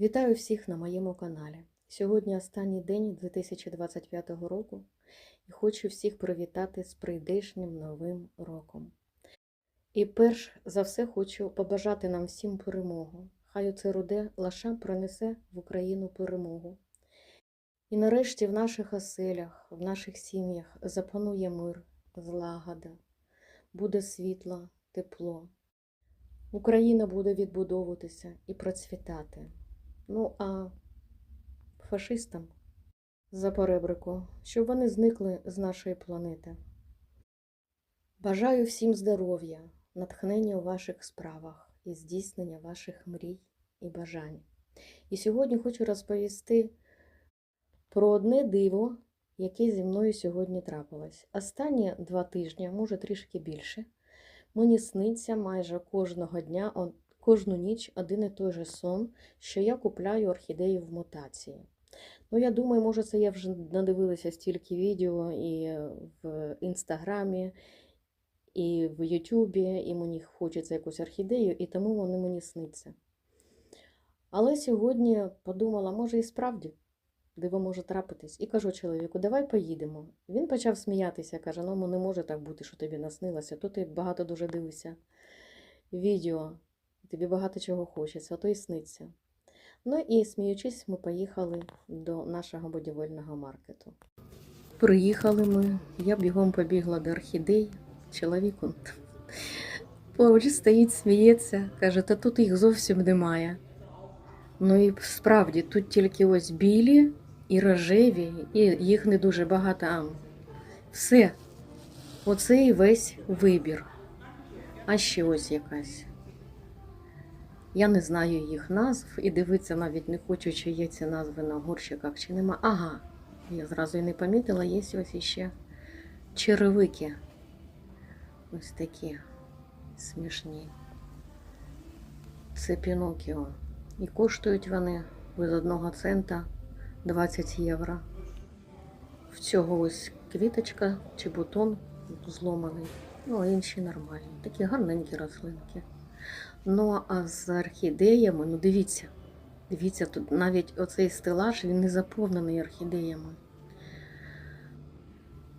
Вітаю всіх на моєму каналі. Сьогодні останній день 2025 року і хочу всіх привітати з прийдешнім новим роком. І перш за все хочу побажати нам всім перемогу. Хай оце руде лаша принесе в Україну перемогу. І нарешті в наших оселях, в наших сім'ях запанує мир, злагода, буде світло, тепло. Україна буде відбудовуватися і процвітати. Ну а фашистам за поребрику, щоб вони зникли з нашої планети. Бажаю всім здоров'я, натхнення у ваших справах і здійснення ваших мрій і бажань. І сьогодні хочу розповісти про одне диво, яке зі мною сьогодні трапилось. Останні два тижні, може трішки більше, мені сниться майже кожного дня, кожну ніч один і той же сон, що я купляю орхідеї в мутації. Ну, я думаю, може, це я вже надивилася стільки відео і в інстаграмі, і в Ютубі, і мені хочеться якусь орхідею, і тому вони мені сниться. Але сьогодні подумала, може, і справді диво може трапитись. І кажу чоловіку, давай поїдемо. Він почав сміятися, каже: ну не може так бути, що тобі наснилося. То ти багато дуже дивишся відео, тобі багато чого хочеться, а то і сниться. Ну і сміючись, ми поїхали до нашого будівельного маркету. Приїхали ми, я бігом побігла до орхідей. Чоловік он поруч стоїть, сміється, каже, та тут їх зовсім немає. Ну і справді тут тільки ось білі і рожеві, і їх не дуже багато. А все. Оце і весь вибір. А ще ось якась. Я не знаю їх назв і дивитися навіть не хочу, чи є ці назви на горщиках, чи нема. Ага, я зразу і не помітила, є ось іще черевики. Ось такі смішні. Це Пінокіо. І коштують вони без одного цента 20 євро. В цього ось квіточка чи бутон зломаний. Ну, а інші нормальні. Такі гарненькі рослинки. Ну, а з орхідеями, ну дивіться, дивіться, тут навіть оцей стелаж він не заповнений орхідеями.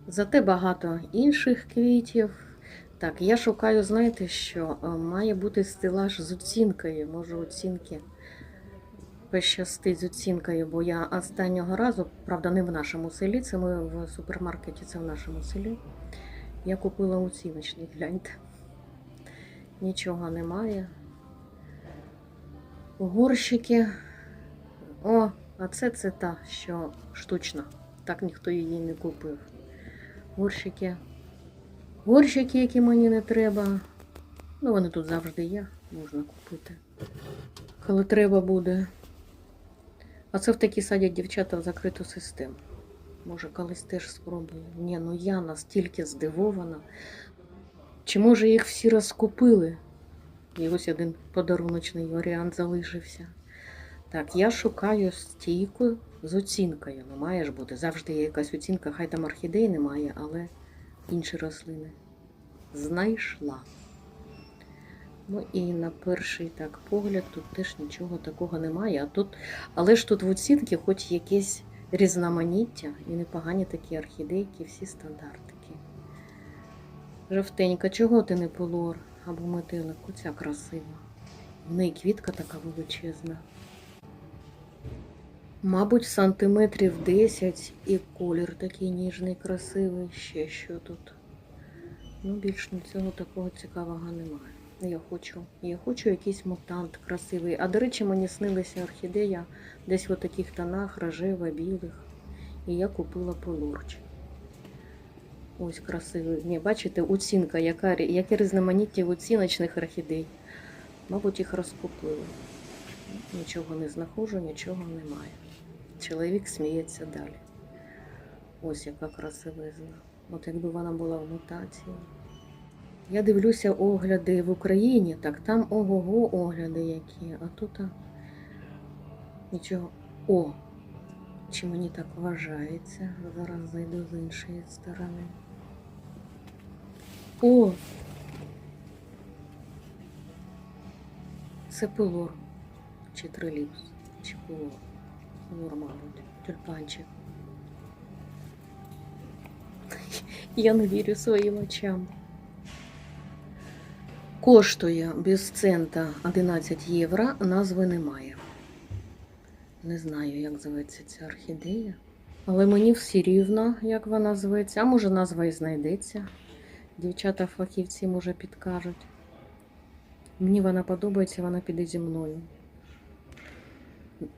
Зате багато інших квітів. Так, я шукаю, знаєте, що е, має бути стелаж з оцінкою. Може, оцінки пощастить з оцінкою, бо я останнього разу, правда, не в нашому селі, це ми в супермаркеті, це в нашому селі. Я купила оціночний, гляньте. Нічого немає. Горщики. О, а це це та, що штучна. Так ніхто її не купив. Горщики. Горщики, які мені не треба. Ну, вони тут завжди є, можна купити. Коли треба буде. А це в такі садять дівчата в закриту систему. Може, колись теж спробую. Ні, ну я настільки здивована. Чи може їх всі розкупили? І ось один подаруночний варіант залишився. Так, я шукаю стійку з оцінкою. Ну, має ж бути. Завжди є якась оцінка, хай там орхідей немає, але інші рослини. Знайшла. Ну і на перший так погляд тут теж нічого такого немає. А тут, але ж тут в оцінки хоч якесь різноманіття і непогані такі орхідейки, всі стандартики. Жовтенька, чого ти не полор або метелик? Оця красива. В неї квітка така величезна. Мабуть, сантиметрів 10 і колір такий ніжний, красивий. Ще що тут. Ну, більш нічого такого цікавого немає. Я хочу, я хочу якийсь мутант красивий. А до речі, мені снилася орхідея десь в таких тонах, рожева, білих. І я купила полорч. Ось красивий. Ні, бачите, оцінка, яка, яке різноманіття оціночних орхідей. Мабуть, їх розкупили. Нічого не знаходжу, нічого немає. Чоловік сміється далі. Ось яка красивизна. От якби вона була в мутації. Я дивлюся огляди в Україні, так там ого-го огляди які, а тут а, нічого. О! Чи мені так вважається? Зараз зайду з іншої сторони. О! Це пилор чи триліпс. Чи було? Лор, мабуть, тюльпанчик. Я не вірю своїм очам. Коштує без цента 11 євро, назви немає. Не знаю, як зветься ця орхідея. Але мені всі рівно, як вона зветься. А може назва і знайдеться. Дівчата фахівці, може, підкажуть. Мені вона подобається, вона піде зі мною.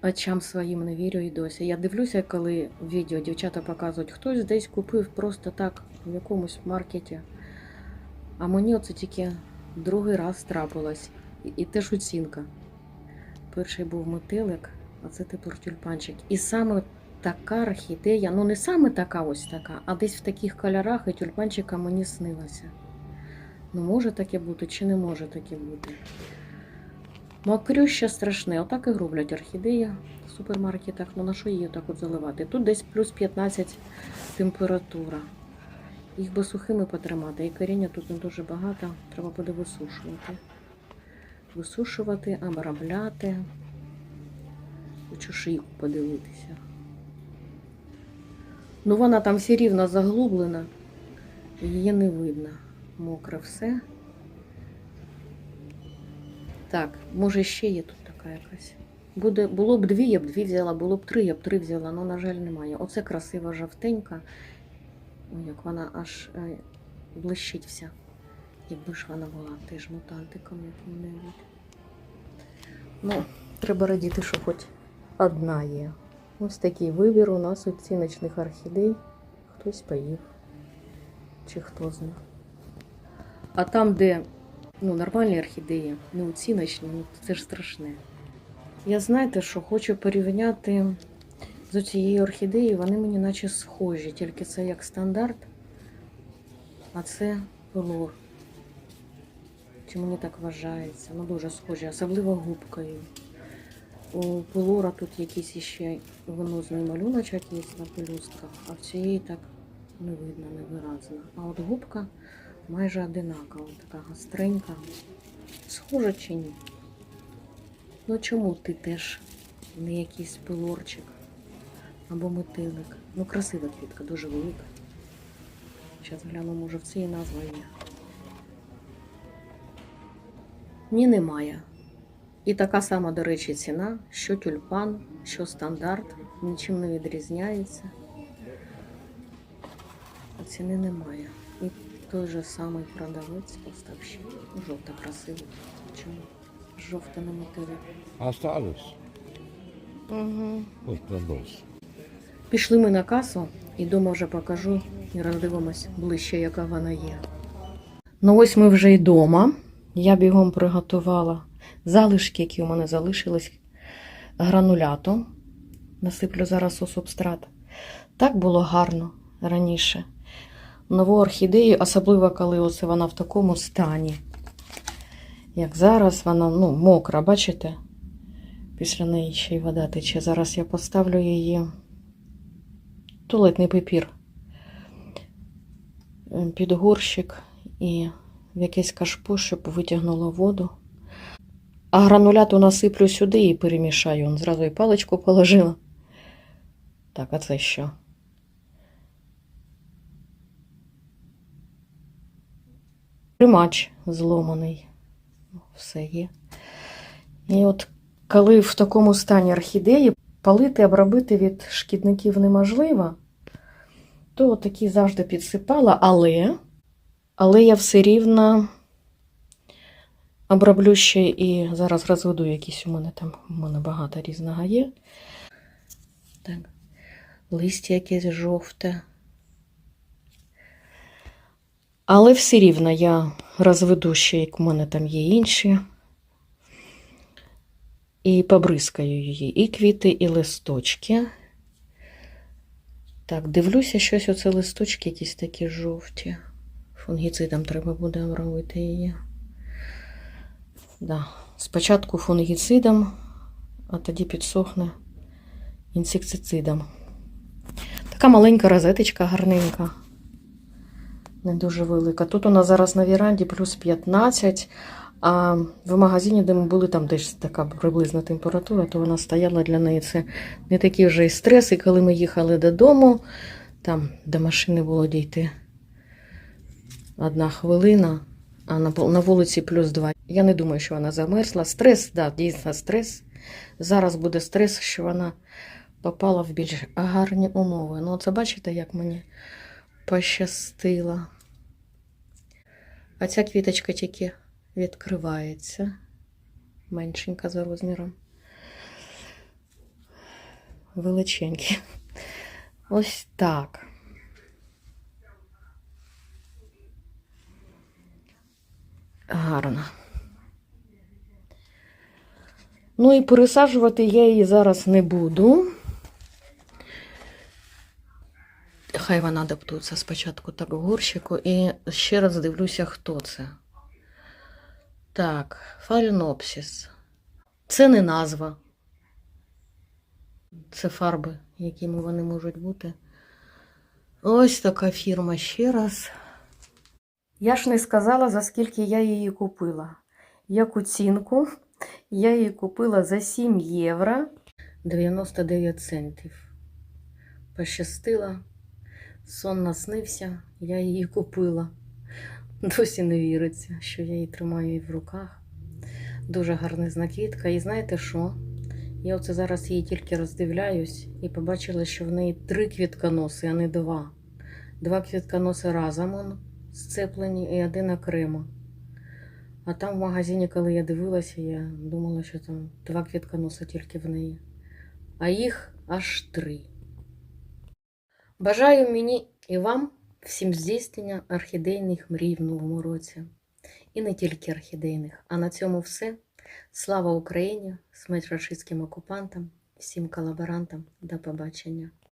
Очам своїм не вірю і досі. Я дивлюся, коли відео дівчата показують, хтось десь купив просто так в якомусь маркеті. А мені оце тільки другий раз трапилось. І, і теж оцінка. Перший був метелик, а це тепер тюльпанчик. І саме така орхідея, ну не саме така ось така, а десь в таких кольорах і тюльпанчика мені снилося. Ну, може таке бути, чи не може таке бути. Мокрюще страшне, отак і роблять орхідеї в супермаркетах. Ну на що її так от заливати? Тут десь плюс 15 температура. Їх би сухими потримати. І коріння тут не дуже багато, треба буде висушувати. Висушувати, обробляти. Хочу шийку подивитися. Ну вона там все рівно заглублена, її не видно. Мокре все. Так, може ще є тут така якась. Буде, було б дві, я б дві взяла, було б три, я б три взяла, але, на жаль, немає. Оце красива жовтенька. Ой, як вона аж е, блищить вся. Якби ж вона була теж мутантиком яким-небудь. Ну, треба радіти, що хоч одна є. Ось такий вибір у нас оціночних орхідей. Хтось поїв. Чи хто знає. А там, де ну, нормальні орхідеї, не оціночні, ну це ж страшне. Я знаєте, що хочу порівняти з цією орхідеєю, вони мені наче схожі, тільки це як стандарт, а це пелор. Чи мені так вважається? Ну дуже схожі, особливо губкою. У пилора тут якийсь іще венозний малюночок є на пелюстках, а в цієї так не видно, невиразно. А от губка майже одинакова, така гостренька. Схожа чи ні? Ну чому ти теж не якийсь пилорчик або метелик? Ну, красива квітка, дуже велика. Зараз гляну, може в цій назва є. Ні, немає. І така сама, до речі, ціна, що тюльпан, що стандарт, нічим не відрізняється. А ціни немає. І той же самий продавець поставщик. Жовта красива. Чому? Жовта на мотиві. Осталось. Угу. Ось продовж. Пішли ми на касу і дома вже покажу і роздивимось ближче, яка вона є. Ну ось ми вже й дома. Я бігом приготувала залишки, які у мене залишились грануляту. Насиплю зараз у субстрат. Так було гарно раніше. Нову орхідею, особливо коли оце вона в такому стані. Як зараз вона ну, мокра, бачите? Після неї ще й вода тече. Зараз я поставлю її туалетний папір е, під горщик і в якесь кашпо, щоб витягнуло воду. А грануляту насиплю сюди і перемішаю. Он зразу і паличку положила. Так, а це що? Примач зломаний. Все є. І от коли в такому стані орхідеї палити, обробити від шкідників неможливо, то такі завжди підсипала, але, але я все рівно оброблю ще і зараз розведу якісь у мене там, у мене багато різного є. Так, листя якесь жовте. Але все рівно я розведу ще, як у мене там є інші. І побризкаю її. І квіти, і листочки. Так, дивлюся, щось оце листочки якісь такі жовті. Фунгіцидом треба буде обробити її. Да. Спочатку фунгіцидом, а тоді підсохне інсектицидом. Така маленька розеточка гарненька. Не дуже велика. Тут у нас зараз на віранді плюс 15, А в магазині, де ми були, там теж така приблизна температура, то вона стояла для неї. Це не такий вже і стрес. І коли ми їхали додому, там до машини було дійти одна хвилина, а на, вулиці плюс два. Я не думаю, що вона замерзла. Стрес, да, дійсно стрес. Зараз буде стрес, що вона попала в більш гарні умови. Ну, це бачите, як мені пощастило. А ця квіточка тільки відкривається. Меншенька за розміром. Величенькі. Ось так. Гарно. Ну і пересаджувати я її зараз не буду. Хай вона адаптується спочатку так в горщику. І ще раз дивлюся, хто це. Так, фалінопсіс. Це не назва. Це фарби, якими вони можуть бути. Ось така фірма ще раз. Я ж не сказала, за скільки я її купила. Яку цінку? Я її купила за 7 євро 99 центів. Пощастила, сон наснився, я її купила. Досі не віриться, що я її тримаю в руках. Дуже гарна знакідка. І знаєте що? Я оце зараз її тільки роздивляюсь і побачила, що в неї три квітконоси, а не два. Два квітконоси разом сцеплені і один окремо. А там в магазині, коли я дивилася, я думала, що там два квітконоси тільки в неї. А їх аж три. Бажаю мені і вам всім здійснення орхідейних мрій в новому році. І не тільки орхідейних. А на цьому все. Слава Україні! Смерть рашистським окупантам, всім колаборантам. До побачення!